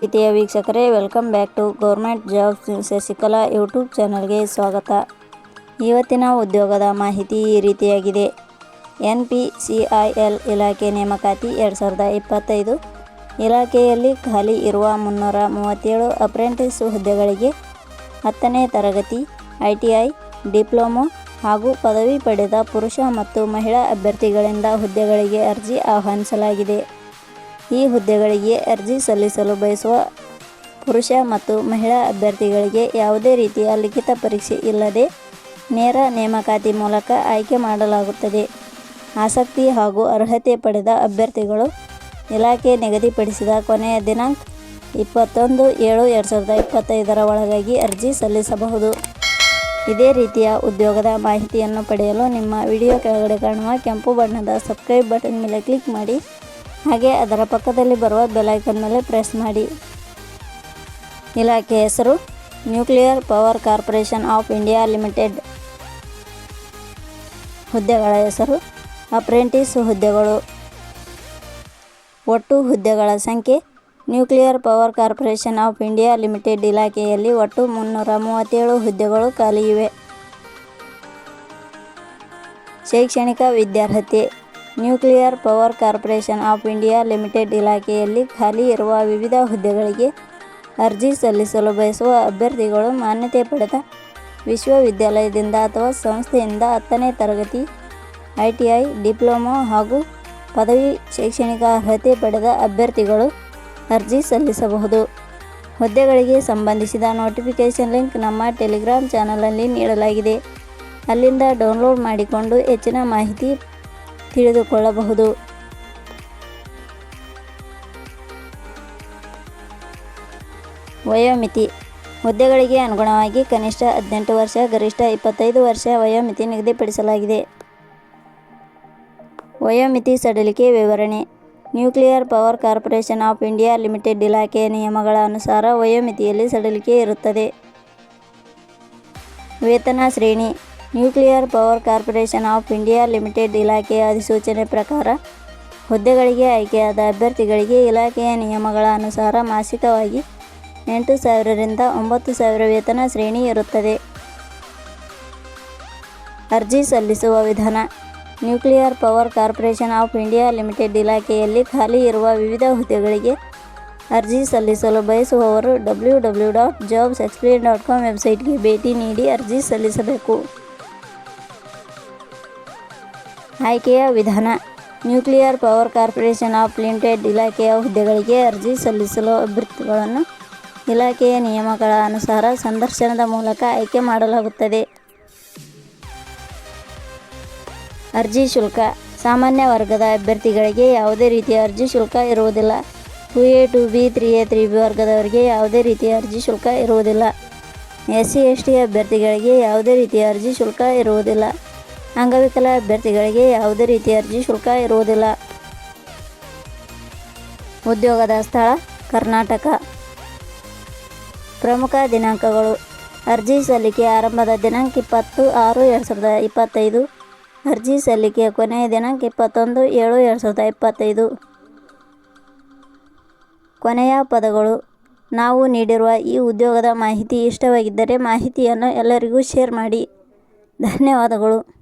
ಪ್ರೀತಿಯ ವೀಕ್ಷಕರೇ welcome back to government jobs Shashikala YouTube ಚಾನಲ್ಗೆ ಸ್ವಾಗತ. ಇವತ್ತಿನ ಉದ್ಯೋಗದ ಮಾಹಿತಿ ಈ ರೀತಿಯಾಗಿದೆ. N P C I L ಇಲಾಖೆ ನೇಮಕಾತಿ ಎರಡು ಸಾವಿರದ ಇಪ್ಪತ್ತೈದು. ಇಲಾಖೆಯಲ್ಲಿ ಖಾಲಿ ಇರುವ ಮುನ್ನೂರ ಮೂವತ್ತೇಳು ಅಪ್ರೆಂಟಿಸ್ ಹುದ್ದೆಗಳಿಗೆ ಹತ್ತನೇ ತರಗತಿ, ಐ ಟಿ ಐ, ಡಿಪ್ಲೊಮೊ ಹಾಗೂ ಪದವಿ ಪಡೆದ ಪುರುಷ ಮತ್ತು ಮಹಿಳಾ ಅಭ್ಯರ್ಥಿಗಳಿಂದ ಹುದ್ದೆಗಳಿಗೆ ಅರ್ಜಿ ಆಹ್ವಾನಿಸಲಾಗಿದೆ. ಈ ಹುದ್ದೆಗಳಿಗೆ ಅರ್ಜಿ ಸಲ್ಲಿಸಲು ಬಯಸುವ ಪುರುಷ ಮತ್ತು ಮಹಿಳಾ ಅಭ್ಯರ್ಥಿಗಳಿಗೆ ಯಾವುದೇ ರೀತಿಯ ಲಿಖಿತ ಪರೀಕ್ಷೆ ಇಲ್ಲದೆ ನೇರ ನೇಮಕಾತಿ ಮೂಲಕ ಆಯ್ಕೆ ಮಾಡಲಾಗುತ್ತದೆ. ಆಸಕ್ತಿ ಹಾಗೂ ಅರ್ಹತೆ ಪಡೆದ ಅಭ್ಯರ್ಥಿಗಳು ಇಲಾಖೆ ನಿಗದಿಪಡಿಸಿದ ಕೊನೆಯ ದಿನಾಂಕ ಇಪ್ಪತ್ತೊಂದು ಏಳು ಎರಡು ಸಾವಿರದ ಇಪ್ಪತ್ತೈದರ ಒಳಗಾಗಿ ಅರ್ಜಿ ಸಲ್ಲಿಸಬಹುದು. ಇದೇ ರೀತಿಯ ಉದ್ಯೋಗದ ಮಾಹಿತಿಯನ್ನು ಪಡೆಯಲು ನಿಮ್ಮ ವಿಡಿಯೋ ಕೆಳಗಡೆ ಕಾಣುವ ಕೆಂಪು ಬಣ್ಣದ ಸಬ್ಸ್ಕ್ರೈಬ್ ಬಟನ್ ಮೇಲೆ ಕ್ಲಿಕ್ ಮಾಡಿ. ಹಾಗೆ ಅದರ ಪಕ್ಕದಲ್ಲಿ ಬರುವ ಬೆಲೈಕನ್ ಮೇಲೆ ಪ್ರೆಸ್ ಮಾಡಿ. ಇಲಾಖೆ ಹೆಸರು nuclear power corporation of India limited ಹುದ್ದೆಗಳ ಹೆಸರು ಅಪ್ರೆಂಟಿಸ್ ಹುದ್ದೆಗಳು. ಒಟ್ಟು ಹುದ್ದೆಗಳ ಸಂಖ್ಯೆ nuclear power corporation of India limited ಇಲಾಖೆಯಲ್ಲಿ ಒಟ್ಟು ಮುನ್ನೂರ ಮೂವತ್ತೇಳು ಹುದ್ದೆಗಳು ಖಾಲಿ ಇವೆ. ಶೈಕ್ಷಣಿಕ ವಿದ್ಯಾರ್ಹತೆ nuclear power corporation of India limited ಇಲಾಖೆಯಲ್ಲಿ ಖಾಲಿ ಇರುವ ವಿವಿಧ ಹುದ್ದೆಗಳಿಗೆ ಅರ್ಜಿ ಸಲ್ಲಿಸಲು ಬಯಸುವ ಅಭ್ಯರ್ಥಿಗಳು ಮಾನ್ಯತೆ ಪಡೆದ ವಿಶ್ವವಿದ್ಯಾಲಯದಿಂದ ಅಥವಾ ಸಂಸ್ಥೆಯಿಂದ ಹತ್ತನೇ ತರಗತಿ, ಐ ಟಿ ಐ, ಡಿಪ್ಲೊಮೊ ಹಾಗೂ ಪದವಿ ಶೈಕ್ಷಣಿಕ ಅರ್ಹತೆ ಪಡೆದ ಅಭ್ಯರ್ಥಿಗಳು ಅರ್ಜಿ ಸಲ್ಲಿಸಬಹುದು. ಹುದ್ದೆಗಳಿಗೆ ಸಂಬಂಧಿಸಿದ ನೋಟಿಫಿಕೇಷನ್ ಲಿಂಕ್ ನಮ್ಮ ಟೆಲಿಗ್ರಾಮ್ ಚಾನಲಲ್ಲಿ ನೀಡಲಾಗಿದೆ. ಅಲ್ಲಿಂದ ಡೌನ್ಲೋಡ್ ಮಾಡಿಕೊಂಡು ಹೆಚ್ಚಿನ ಮಾಹಿತಿ ತಿಳಿದುಕೊಳ್ಳಬಹುದು. ವಯೋಮಿತಿ. ಹುದ್ದೆಗಳಿಗೆ ಅನುಗುಣವಾಗಿ ಕನಿಷ್ಠ ಹದಿನೆಂಟು ವರ್ಷ, ಗರಿಷ್ಠ ಇಪ್ಪತ್ತೈದು ವರ್ಷ ವಯೋಮಿತಿ ನಿಗದಿಪಡಿಸಲಾಗಿದೆ. ವಯೋಮಿತಿ ಸಡಿಲಿಕೆ ವಿವರಣೆ. Nuclear power corporation of India limited ಇಲಾಖೆಯ ನಿಯಮಗಳ ಅನುಸಾರ ವಯೋಮಿತಿಯಲ್ಲಿ ಸಡಿಲಿಕೆ ಇರುತ್ತದೆ. ವೇತನ ಶ್ರೇಣಿ. Nuclear power corporation of India limited ಇಲಾಖೆಯ ಅಧಿಸೂಚನೆ ಪ್ರಕಾರ ಹುದ್ದೆಗಳಿಗೆ ಆಯ್ಕೆಯಾದ ಅಭ್ಯರ್ಥಿಗಳಿಗೆ ಇಲಾಖೆಯ ನಿಯಮಗಳ ಅನುಸಾರ ಮಾಸಿಕವಾಗಿ ಎಂಟು ಸಾವಿರರಿಂದ ಒಂಬತ್ತು ಸಾವಿರ ವೇತನ ಶ್ರೇಣಿ ಇರುತ್ತದೆ. ಅರ್ಜಿ ಸಲ್ಲಿಸುವ ವಿಧಾನ. Nuclear power corporation of India limited ಇಲಾಖೆಯಲ್ಲಿ ಖಾಲಿ ಇರುವ ವಿವಿಧ ಹುದ್ದೆಗಳಿಗೆ ಅರ್ಜಿ ಸಲ್ಲಿಸಲು ಬಯಸುವವರು W W dot jobs explain dot com ವೆಬ್ಸೈಟ್ಗೆ ಭೇಟಿ ನೀಡಿ ಅರ್ಜಿ ಸಲ್ಲಿಸಬೇಕು. ಆಯ್ಕೆಯ ವಿಧಾನ. Nuclear power corporation of limited ಇಲಾಖೆಯ ಹುದ್ದೆಗಳಿಗೆ ಅರ್ಜಿ ಸಲ್ಲಿಸಲು ಅಭ್ಯರ್ಥಿಗಳನ್ನು ಇಲಾಖೆಯ ನಿಯಮಗಳ ಅನುಸಾರ ಸಂದರ್ಶನದ ಮೂಲಕ ಆಯ್ಕೆ ಮಾಡಲಾಗುತ್ತದೆ. ಅರ್ಜಿ ಶುಲ್ಕ. ಸಾಮಾನ್ಯ ವರ್ಗದ ಅಭ್ಯರ್ಥಿಗಳಿಗೆ ಯಾವುದೇ ರೀತಿಯ ಅರ್ಜಿ ಶುಲ್ಕ ಇರುವುದಿಲ್ಲ. Two A two B, three A, three B ವರ್ಗದವರಿಗೆ ಯಾವುದೇ ರೀತಿಯ ಅರ್ಜಿ ಶುಲ್ಕ ಇರುವುದಿಲ್ಲ. ಎಸ್ ಸಿ ಎಸ್ ಟಿ ಅಭ್ಯರ್ಥಿಗಳಿಗೆ ಯಾವುದೇ ರೀತಿಯ ಅರ್ಜಿ ಶುಲ್ಕ ಇರುವುದಿಲ್ಲ. ಅಂಗವಿಕಲ ಅಭ್ಯರ್ಥಿಗಳಿಗೆ ಯಾವುದೇ ರೀತಿಯ ಅರ್ಜಿ ಶುಲ್ಕ ಇರುವುದಿಲ್ಲ. ಉದ್ಯೋಗದ ಸ್ಥಳ, ಕರ್ನಾಟಕ. ಪ್ರಮುಖ ದಿನಾಂಕಗಳು. ಅರ್ಜಿ ಸಲ್ಲಿಕೆ ಆರಂಭದ ದಿನಾಂಕ ಇಪ್ಪತ್ತು ಆರು ಎರಡು ಸಾವಿರದ ಇಪ್ಪತ್ತೈದು. ಅರ್ಜಿ ಸಲ್ಲಿಕೆಯ ಕೊನೆಯ ದಿನಾಂಕ ಇಪ್ಪತ್ತೊಂದು ಏಳು ಎರಡು ಸಾವಿರದ ಇಪ್ಪತ್ತೈದು. ಕೊನೆಯ ಪದಗಳು. ನಾವು ನೀಡಿರುವ ಈ ಉದ್ಯೋಗದ ಮಾಹಿತಿ ಇಷ್ಟವಾಗಿದ್ದರೆ ಮಾಹಿತಿಯನ್ನು ಎಲ್ಲರಿಗೂ ಶೇರ್ ಮಾಡಿ. ಧನ್ಯವಾದಗಳು.